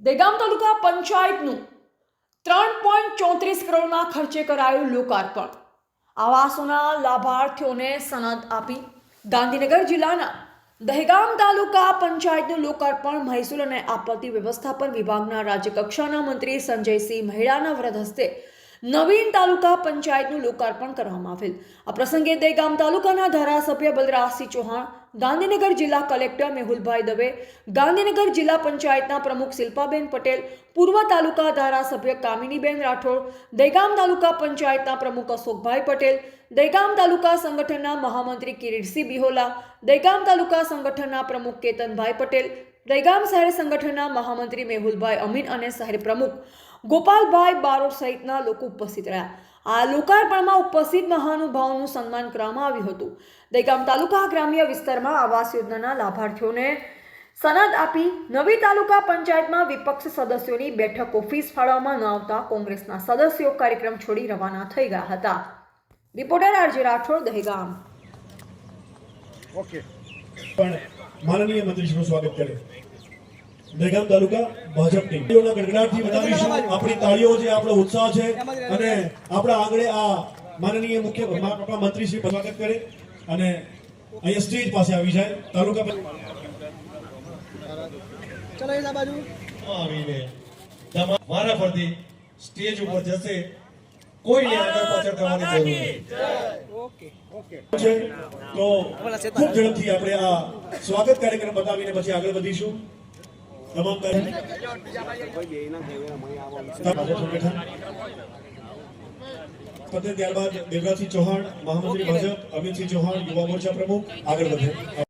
દહેગામ તાલુકા પંચાયતનું ત્રણ પોઈન્ટ ચોત્રીસ કરોડના ખર્ચે કરાયું લોકાર્પણ. આવાસોના લાભાર્થીઓને સનદ આપી ગાંધીનગર જિલ્લાના દહેગામ તાલુકા પંચાયતનું લોકાર્પણ મહેસૂલ અને આપત્તિ વ્યવસ્થાપન વિભાગના રાજ્યકક્ષાના મંત્રી સંજયસિંહ મહેડાના વ્રત હસ્તે નવીન તાલુકા પંચાયતનું લોકાર્પણ કરવામાં આવેલ. આ પ્રસંગે દહેગામ તાલુકાના ધારાસભ્ય બલરાજસિંહ ચૌહાણ, ગાંધીનગર જિલ્લા કલેક્ટર મેહુલભાઈ દવે, ગાંધીનગર જિલ્લા પંચાયતના પ્રમુખ શિલ્પાબેન પટેલ, પૂર્વ તાલુકા ધારાસભ્ય કામિનીબેન રાઠોડ, દહેગામ તાલુકા પંચાયતના પ્રમુખ અશોકભાઈ પટેલ, દહેગામ તાલુકા સંગઠનના મહામંત્રી કિરીટસિંહ બિહોલા, દહેગામ તાલુકા સંગઠનના પ્રમુખ કેતનભાઈ પટેલ, દહેગામ શહેર સંગઠનના મહામંત્રી મેહુલભાઈ અમીન અને શહેર પ્રમુખ ગોપાલભાઈ બારોટ સહિતના લોકો ઉપસ્થિત રહ્યા. આ લોકાર્પણમાં ઉપસ્થિત મહાનુભાવોનું સન્માન કરવામાં આવ્યું હતું. દહેગામ તાલુકા ગ્રામ્ય વિસ્તારમાં આવાસ યોજનાના લાભાર્થીઓને સનદ આપી નવી તાલુકા પંચાયતમાં વિપક્ષ સદસ્યોની બેઠક ઓફિસ ફાળવવામાં ન આવતા કોંગ્રેસના સદસ્યો કાર્યક્રમ છોડી રવાના થઈ ગયા હતા. Reporter R J Rathod, Dehgam. Okay. પણ માનનીય મંત્રીશ્રીનું સ્વાગત કરે દહેગામ તાલુકા ભાજપ ટીમ. ગડગડાટથી બતાવીશું આપણી તાળીઓ છે આપણો ઉત્સાહ છે અને આપણા આગળ આ માનનીય મુખ્ય આપણા મંત્રીશ્રી સ્વાગત કરે અને અહીંયા સ્ટેજ પાસે આવી જાય. તાલુકા ચલો એ બાજુ. આવીને મારા પરથી સ્ટેજ ઉપર જશે. કોઈને આગળ પાછળ થવાની જરૂર ઓકે ઓકે. તો ખૂબ ઝડપથી આપણે આ સ્વાગત કાર્યક્રમ બતાવીને પછી આગળ વધીશું. તમામ સંગઠન ત્યારબાદ દેવરાજસિંહ ચૌહાણ મહામંત્રી ભાજપ અમિતસિંહ ચૌહાણ યુવા મોરચા પ્રમુખ આગળ વધે.